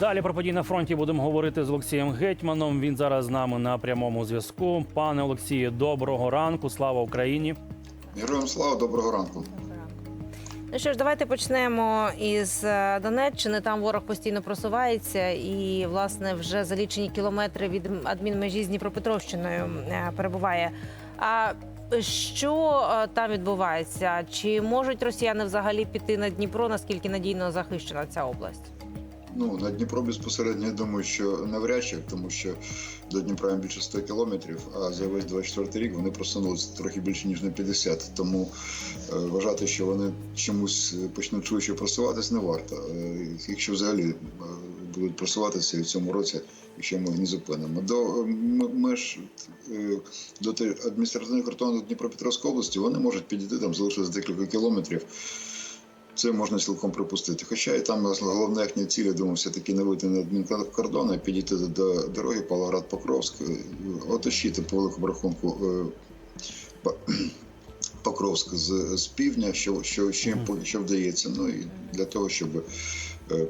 Далі про події на фронті будемо говорити з Олексієм Гетьманом. Він зараз з нами на прямому зв'язку. Пане Олексію, доброго ранку. Слава Україні. Героям слава, доброго ранку. Ну що ж, давайте почнемо із е, Донеччини. Там ворог постійно просувається, і власне вже за лічені кілометри від адмінмежі з Дніпропетровщиною е, перебуває. А що е, там відбувається? Чи можуть росіяни взагалі піти на Дніпро? Наскільки надійно захищена ця область? Ну на Дніпро безпосередньо я думаю, що навряд чи, тому що до Дніпра більше 100 кілометрів, а за весь 24 рік вони просунулися трохи більше ніж на 50. Тому е, вважати, що вони чомусь почнуть швидше просуватись, не варто. Е, якщо взагалі е, будуть просуватися і в цьому році, якщо ми їх не зупинимо. До е, м- меж е, до адміністративного кордону Дніпропетровської області вони можуть підійти там, залишилось декілька кілометрів. Це можна цілком припустити. Хоча і там головна їхня ціль, я думаю, все-таки не вийти на адмінкордон, а підійти до дороги Павлоград-Покровськ, е, оточити по великому рахунку е, Покровськ з, з півдня, що, що, що, що вдається. Ну і для того, щоб е,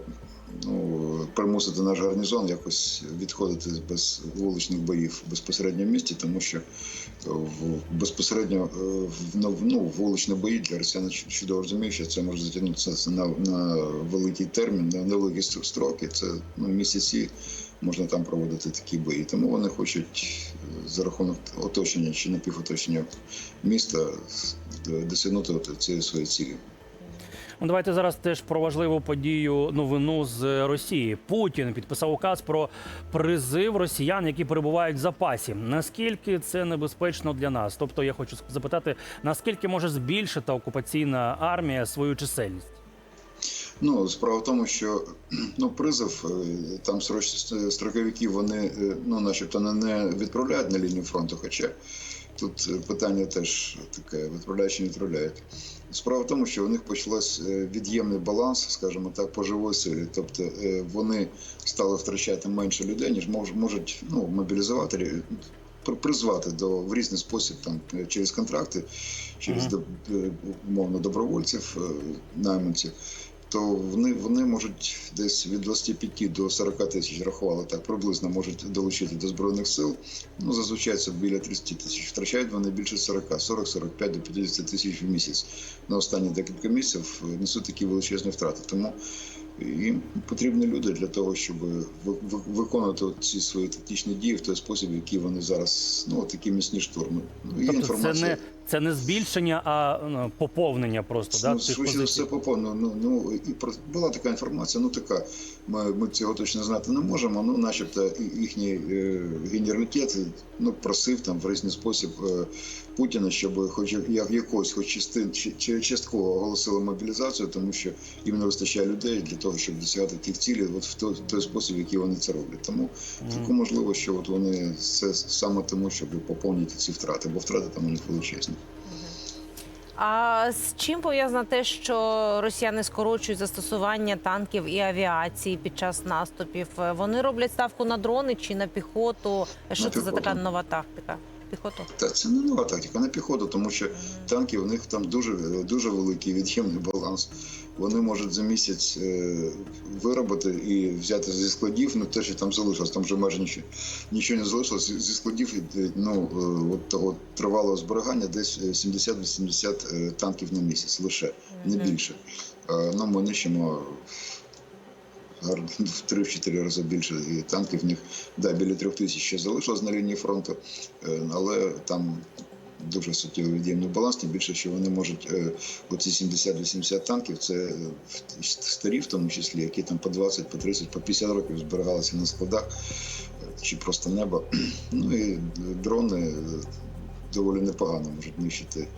ну, примусити наш гарнізон якось відходити без вуличних боїв безпосередньо в місті, тому що в безпосередньо е, в ну, ну, вуличні бої для росіян чу- чудово розуміють, що це може затягнутися на, на великий термін, на невеликі стр- строки. Це ну, місяці можна там проводити такі бої. Тому вони хочуть е, за рахунок оточення чи напівоточення міста досягнути цієї своєї цілі. Ну, давайте зараз теж про важливу подію новину з Росії. Путін підписав указ про призив росіян, які перебувають в запасі. Наскільки це небезпечно для нас? Тобто, я хочу запитати, наскільки може збільшити окупаційна армія свою чисельність? Ну, справа в тому, що ну, призов е, там сроч- строковиків вони е, ну, начебто не відправляють на лінію фронту, хоча тут е, питання теж таке, відправляють чи не відправляють. Справа в тому, що у них почався від'ємний баланс, скажімо так, по живої силі. Тобто е, вони стали втрачати менше людей, ніж мож- можуть ну, мобілізувати, призвати до в різний спосіб там е, через контракти, через е, умовно добровольців, е, найманців то вони, вони можуть десь від 25 до 40 тисяч рахували так, приблизно можуть долучити до збройних сил. Ну зазвичай це біля 30 тисяч. Втрачають вони більше 40, 40, 45 до 50 тисяч в місяць. На останні декілька місяців е, несуть такі величезні втрати. Тому їм потрібні люди для того, щоб ви- ви- виконувати ці свої тактичні дії в той спосіб, який вони зараз ну такі міцні штурми. Ну, є Тобто, це не це не збільшення, а ну, поповнення просто да, ну, цих швидше за позицій. все поповно. Ну, ну і про була така інформація. Ну така ми, ми цього точно знати не можемо. Ну, начебто, їхній е, генералітет ну просив там в різний спосіб е, Путіна, щоб хоч як якось, хоч частин чи, частково оголосили мобілізацію, тому що їм не вистачає людей для того, щоб досягати тих цілей, от в той, той спосіб, який вони це роблять. Тому цілком можливо, що от вони це саме тому, щоб поповнити ці втрати, бо втрати там у них величезні. А з чим пов'язано те, що росіяни скорочують застосування танків і авіації під час наступів? Вони роблять ставку на дрони чи на піхоту? Що На це за така нова тактика? Піхоту? Та це не нова тактика, на піхоту, тому що танки у них там дуже дуже великий від'ємний баланс. Вони можуть за місяць е, виробити і взяти зі складів, ну те, що там залишилось, там вже майже нічого, нічого не залишилось. Зі складів е, ну, е, от того тривалого зберігання десь е, 70-80 е, танків на місяць лише, не більше. Ну, ми нищимо гарно в 3-4 рази більше і танків в них да, біля трьох тисяч ще залишилось на лінії фронту, е, але там дуже суттєвий від'ємний баланс, тим більше, що вони можуть е, оці 70-80 танків, це е, старі в тому числі, які там по 20, по 30, по 50 років зберігалися на складах чи просто небо. Ну і дрони доволі непогано можуть нищити.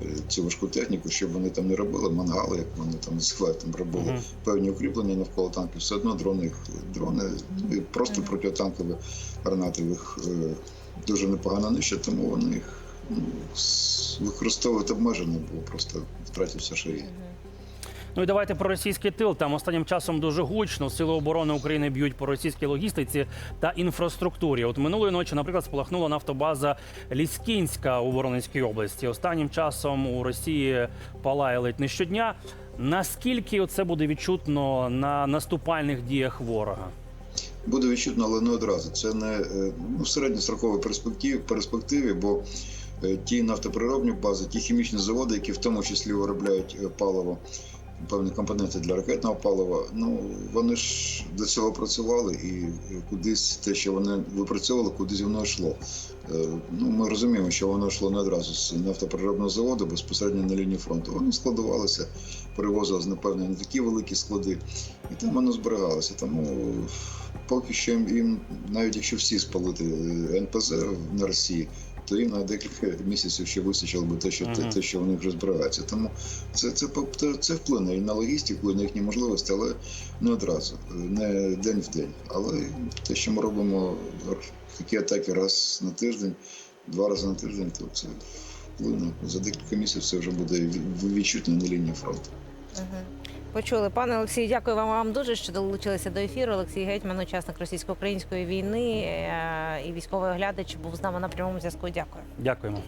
Е, Цю важку техніку, що вони там не робили, мангали, як вони там називають, там робили Мгм. певні укріплення навколо танків, все одно дрони, дрони ну, і просто Мгм. протитанкові гранати їх е, дуже непогано нищать, тому вони їх ну, використовувати обмежено, бо просто втратився є. Ну і давайте про російський тил. Там останнім часом дуже гучно. Сили оборони України б'ють по російській логістиці та інфраструктурі. От минулої ночі, наприклад, спалахнула нафтобаза Ліскінська у Воронезькій області. Останнім часом у Росії палає ледь не щодня. Наскільки це буде відчутно на наступальних діях ворога? Буде відчутно, але не одразу. Це не е, ну, середньостроковій перспективі, перспективі, бо е, ті нафтопереробні бази, ті хімічні заводи, які в тому числі виробляють е, паливо, певні компоненти для ракетного палива, ну вони ж до цього працювали і кудись те, що вони випрацьовували, кудись воно йшло. Е, Ну, ми розуміємо, що воно йшло не одразу з нафтопереробного заводу безпосередньо на лінії фронту. Вони складувалися, перевозилися, напевно, не такі великі склади, і там воно зберігалося. Тому поки що їм, навіть якщо всі спалити е, НПЗ на Росії, то їм на декілька місяців ще вистачило би те, що те, те, що вони вже зберігаються. Тому це, це, це, це вплине і на логістику, і на їхні можливості, але не одразу, не день в день. Але те, що ми робимо такі атаки раз на тиждень, два рази на тиждень, то це вплине. За декілька місяців це вже буде відчутно на лінії фронту. Почули, пане Олексію, дякую вам, вам дуже, що долучилися до ефіру. Олексій Гетьман, учасник російсько-української війни е, і військовий оглядач, був з нами на прямому зв'язку. Дякую. Дякуємо.